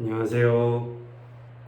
안녕하세요.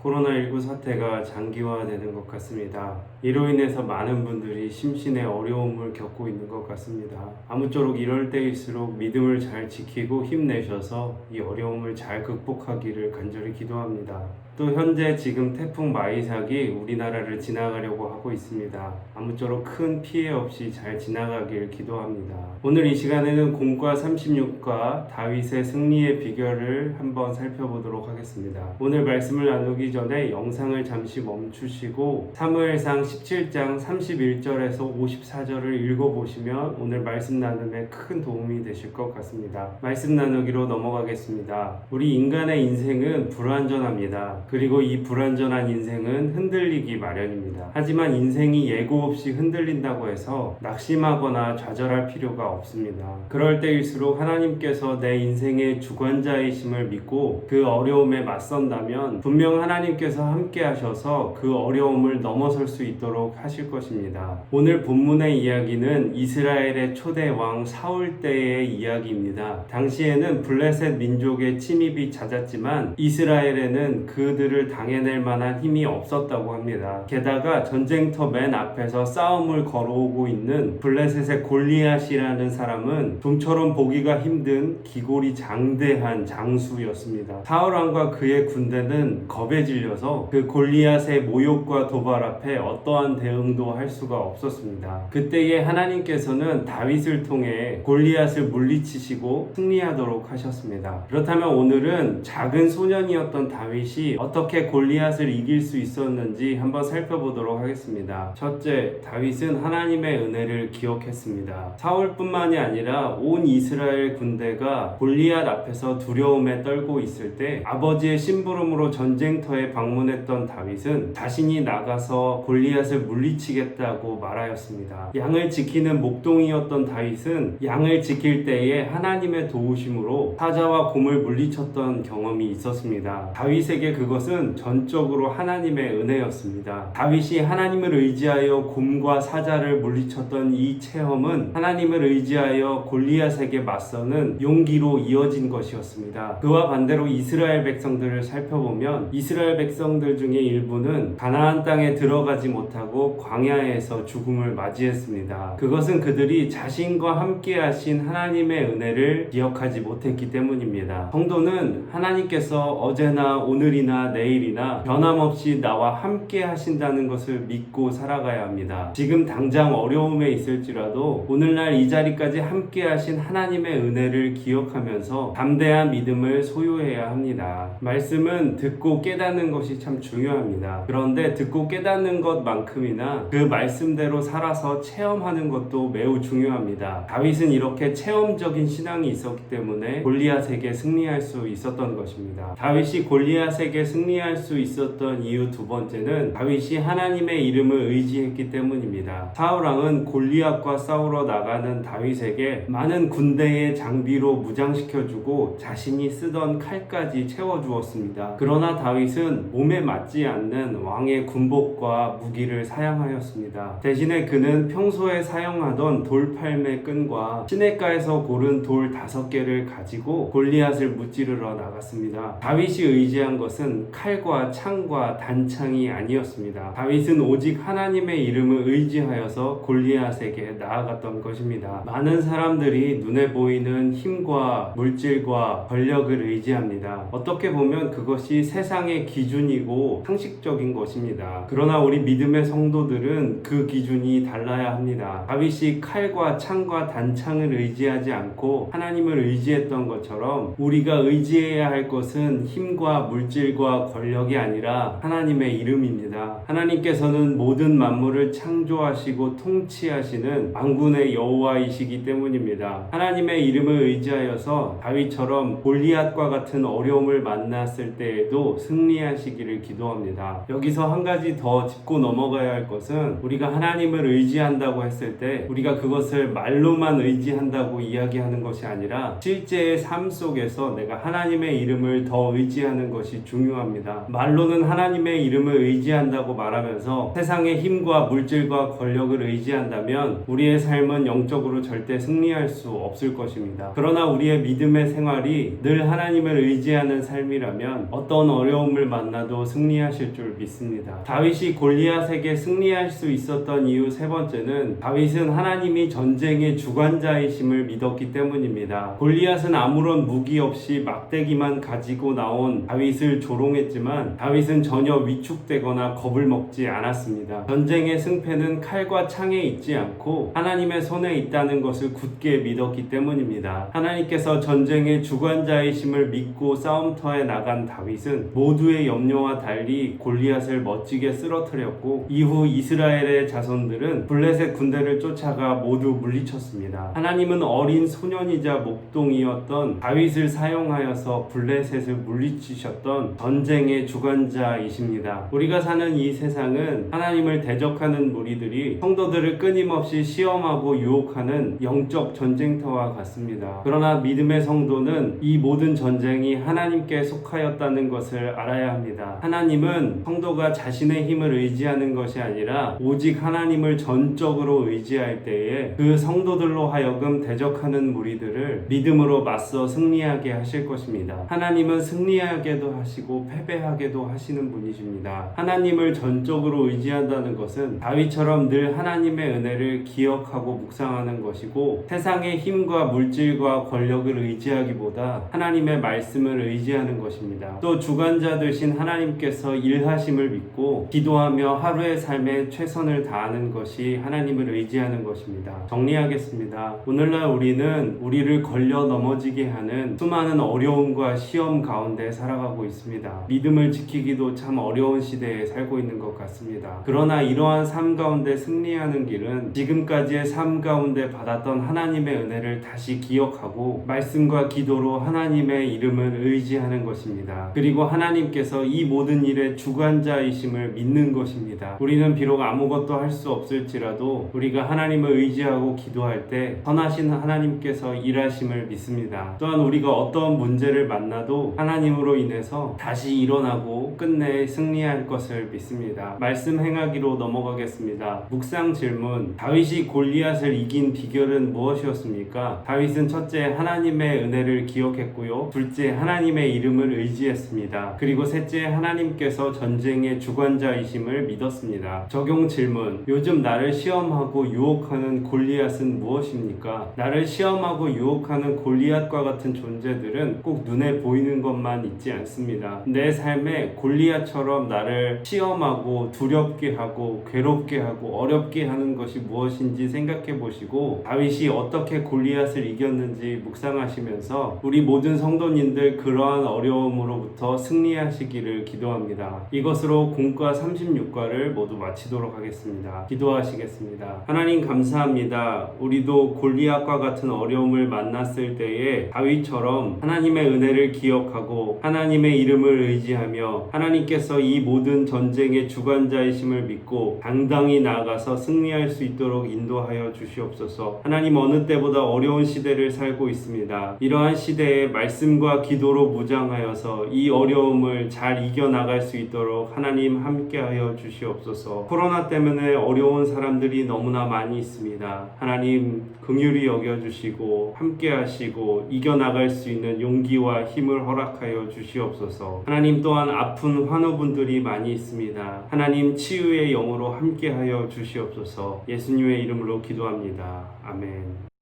코로나19 사태가 장기화되는 것 같습니다. 이로 인해서 많은 분들이 심신의 어려움을 겪고 있는 것 같습니다. 아무쪼록 이럴 때일수록 믿음을 잘 지키고 힘내셔서 이 어려움을 잘 극복하기를 간절히 기도합니다. 또 현재 지금 태풍 마이삭이 우리나라를 지나가려고 하고 있습니다. 아무쪼록 큰 피해 없이 잘 지나가길 기도합니다. 오늘 이 시간에는 공과 36과 다윗의 승리의 비결을 한번 살펴보도록 하겠습니다. 오늘 말씀을 나누기 전에 영상을 잠시 멈추시고 사무엘상 17장 31절에서 54절을 읽어보시면 오늘 말씀 나눔에 큰 도움이 되실 것 같습니다. 말씀 나누기로 넘어가겠습니다. 우리 인간의 인생은 불완전합니다. 그리고 이 불완전한 인생은 흔들리기 마련입니다. 하지만 인생이 예고 없이 흔들린다고 해서 낙심하거나 좌절할 필요가 없습니다. 그럴 때일수록 하나님께서 내 인생의 주관자이심을 믿고 그 어려움에 맞선다면 분명 하나님께서 함께 하셔서 그 어려움을 넘어설 수 있도록 하실 것입니다. 오늘 본문의 이야기는 이스라엘의 초대 왕 사울 때의 이야기입니다. 당시에는 블레셋 민족의 침입이 잦았지만 이스라엘에는 그 들을 당해낼 만한 힘이 없었다고 합니다. 게다가 전쟁터 맨 앞에서 싸움을 걸어오고 있는 블레셋의 골리앗이라는 사람은 좀처럼 보기가 힘든 기골이 장대한 장수였습니다. 사울 왕과 그의 군대는 겁에 질려서 그 골리앗의 모욕과 도발 앞에 어떠한 대응도 할 수가 없었습니다. 그때에 하나님께서는 다윗을 통해 골리앗을 물리치시고 승리하도록 하셨습니다. 그렇다면 오늘은 작은 소년이었던 다윗이 어떻게 골리앗을 이길 수 있었는지 한번 살펴보도록 하겠습니다. 첫째, 다윗은 하나님의 은혜를 기억했습니다. 사울뿐만이 아니라 온 이스라엘 군대가 골리앗 앞에서 두려움에 떨고 있을 때 아버지의 심부름으로 전쟁터에 방문했던 다윗은 자신이 나가서 골리앗을 물리치겠다고 말하였습니다. 양을 지키는 목동이었던 다윗은 양을 지킬 때에 하나님의 도우심으로 사자와 곰을 물리쳤던 경험이 있었습니다. 다윗에게 그것 은 전적으로 하나님의 은혜였습니다. 다윗이 하나님을 의지하여 곰과 사자를 물리쳤던 이 체험은 하나님을 의지하여 골리앗에게 맞서는 용기로 이어진 것이었습니다. 그와 반대로 이스라엘 백성들을 살펴보면 이스라엘 백성들 중에 일부는 가나안 땅에 들어가지 못하고 광야에서 죽음을 맞이했습니다. 그것은 그들이 자신과 함께 하신 하나님의 은혜를 기억하지 못했기 때문입니다. 성도는 하나님께서 어제나 오늘이나 내일이나 변함없이 나와 함께 하신다는 것을 믿고 살아가야 합니다. 지금 당장 어려움에 있을지라도 오늘날 이 자리까지 함께 하신 하나님의 은혜를 기억하면서 담대한 믿음을 소유해야 합니다. 말씀은 듣고 깨닫는 것이 참 중요합니다. 그런데 듣고 깨닫는 것만큼이나 그 말씀대로 살아서 체험하는 것도 매우 중요합니다. 다윗은 이렇게 체험적인 신앙이 있었기 때문에 골리앗에게 승리할 수 있었던 것입니다. 다윗이 골리앗에게 승리할 수 있었던 이유 두 번째는 다윗이 하나님의 이름을 의지했기 때문입니다. 사울왕은 골리앗과 싸우러 나가는 다윗에게 많은 군대의 장비로 무장시켜주고 자신이 쓰던 칼까지 채워주었습니다. 그러나 다윗은 몸에 맞지 않는 왕의 군복과 무기를 사용하였습니다. 대신에 그는 평소에 사용하던 돌팔매 끈과 시냇가에서 고른 돌 다섯 개를 가지고 골리앗을 무찌르러 나갔습니다. 다윗이 의지한 것은 칼과 창과 단창이 아니었습니다. 다윗은 오직 하나님의 이름을 의지하여서 골리앗에게 나아갔던 것입니다. 많은 사람들이 눈에 보이는 힘과 물질과 권력을 의지합니다. 어떻게 보면 그것이 세상의 기준이고 상식적인 것입니다. 그러나 우리 믿음의 성도들은 그 기준이 달라야 합니다. 다윗이 칼과 창과 단창을 의지하지 않고 하나님을 의지했던 것처럼 우리가 의지해야 할 것은 힘과 물질과 권력이 아니라 하나님의 이름입니다. 하나님께서는 모든 만물을 창조하시고 통치하시는 만군의 여호와이시기 때문입니다. 하나님의 이름을 의지하여서 다윗처럼 골리앗과 같은 어려움을 만났을 때에도 승리하시기를 기도합니다. 여기서 한 가지 더 짚고 넘어가야 할 것은 우리가 하나님을 의지한다고 했을 때 우리가 그것을 말로만 의지한다고 이야기하는 것이 아니라 실제의 삶 속에서 내가 하나님의 이름을 더 의지하는 것이 중요합니다. 불가능합니다. 말로는 하나님의 이름을 의지한다고 말하면서 세상의 힘과 물질과 권력을 의지한다면 우리의 삶은 영적으로 절대 승리할 수 없을 것입니다. 그러나 우리의 믿음의 생활이 늘 하나님을 의지하는 삶이라면 어떤 어려움을 만나도 승리하실 줄 믿습니다. 다윗이 골리앗에게 승리할 수 있었던 이유 세 번째는 다윗은 하나님이 전쟁의 주관자이심을 믿었기 때문입니다. 골리앗은 아무런 무기 없이 막대기만 가지고 나온 다윗을 조롱 했지만 다윗은 전혀 위축되거나 겁을 먹지 않았습니다. 전쟁의 승패는 칼과 창에 있지 않고 하나님의 손에 있다는 것을 굳게 믿었기 때문입니다. 하나님께서 전쟁의 주관자이심을 믿고 싸움터에 나간 다윗은 모두의 염려와 달리 골리앗을 멋지게 쓰러뜨렸고 이후 이스라엘의 자손들은 블레셋 군대를 쫓아가 모두 물리쳤습니다. 하나님은 어린 소년이자 목동이었던 다윗을 사용하여서 블레셋을 물리치셨던 전 쟁의 주관자이십니다. 우리가 사는 이 세상은 하나님을 대적하는 무리들이 성도들을 끊임없이 시험하고 유혹하는 영적 전쟁터와 같습니다. 그러나 믿음의 성도는 이 모든 전쟁이 하나님께 속하였다는 것을 알아야 합니다. 하나님은 성도가 자신의 힘을 의지하는 것이 아니라 오직 하나님을 전적으로 의지할 때에 그 성도들로 하여금 대적하는 무리들을 믿음으로 맞서 승리하게 하실 것입니다. 하나님은 승리하게도 하시고 패배하게도 하시는 분이십니다. 하나님을 전적으로 의지한다는 것은 다윗처럼 늘 하나님의 은혜를 기억하고 묵상하는 것이고 세상의 힘과 물질과 권력을 의지하기보다 하나님의 말씀을 의지하는 것입니다. 또 주관자 되신 하나님께서 일하심을 믿고 기도하며 하루의 삶에 최선을 다하는 것이 하나님을 의지하는 것입니다. 정리하겠습니다. 오늘날 우리는 우리를 걸려 넘어지게 하는 수많은 어려움과 시험 가운데 살아가고 있습니다. 믿음을 지키기도 참 어려운 시대에 살고 있는 것 같습니다. 그러나 이러한 삶 가운데 승리하는 길은 지금까지의 삶 가운데 받았던 하나님의 은혜를 다시 기억하고 말씀과 기도로 하나님의 이름을 의지하는 것입니다. 그리고 하나님께서 이 모든 일의 주관자이심을 믿는 것입니다. 우리는 비록 아무것도 할 수 없을지라도 우리가 하나님을 의지하고 기도할 때 선하신 하나님께서 일하심을 믿습니다. 또한 우리가 어떤 문제를 만나도 하나님으로 인해서 다시 일어나고 끝내 승리할 것을 믿습니다. 말씀 행하기로 넘어가겠습니다. 묵상 질문. 다윗이 골리앗을 이긴 비결은 무엇이었습니까? 다윗은 첫째 하나님의 은혜를 기억했고요. 둘째 하나님의 이름을 의지했습니다. 그리고 셋째 하나님께서 전쟁의 주관자이심을 믿었습니다. 적용 질문. 요즘 나를 시험하고 유혹하는 골리앗은 무엇입니까? 나를 시험하고 유혹하는 골리앗과 같은 존재들은 꼭 눈에 보이는 것만 있지 않습니다. 내 삶에 골리앗처럼 나를 시험하고 두렵게 하고 괴롭게 하고 어렵게 하는 것이 무엇인지 생각해 보시고 다윗이 어떻게 골리앗을 이겼는지 묵상하시면서 우리 모든 성도님들 그러한 어려움으로부터 승리하시기를 기도합니다. 이것으로 공과 36과를 모두 마치도록 하겠습니다. 기도하시겠습니다. 하나님 감사합니다. 우리도 골리앗과 같은 어려움을 만났을 때에 다윗처럼 하나님의 은혜를 기억하고 하나님의 이름 을 의지하며 하나님께서 이 모든 전쟁의 주관자이심을 믿고 당당히 나아가서 승리할 수 있도록 인도하여 주시옵소서. 하나님 어느 때보다 어려운 시대를 살고 있습니다. 이러한 시대에 말씀과 기도로 무장하여서 이 어려움을 잘 이겨나갈 수 있도록 하나님 함께하여 주시옵소서. 코로나 때문에 어려운 사람들이 너무나 많이 있습니다. 하나님 긍휼히 여겨주시고 함께하시고 이겨나갈 수 있는 용기와 힘을 허락하여 주시옵소서. 하나님 또한 아픈 환우분들이 많이 있습니다. 하나님 치유의 영으로 함께하여 주시옵소서. 예수님의 이름으로 기도합니다. 아멘.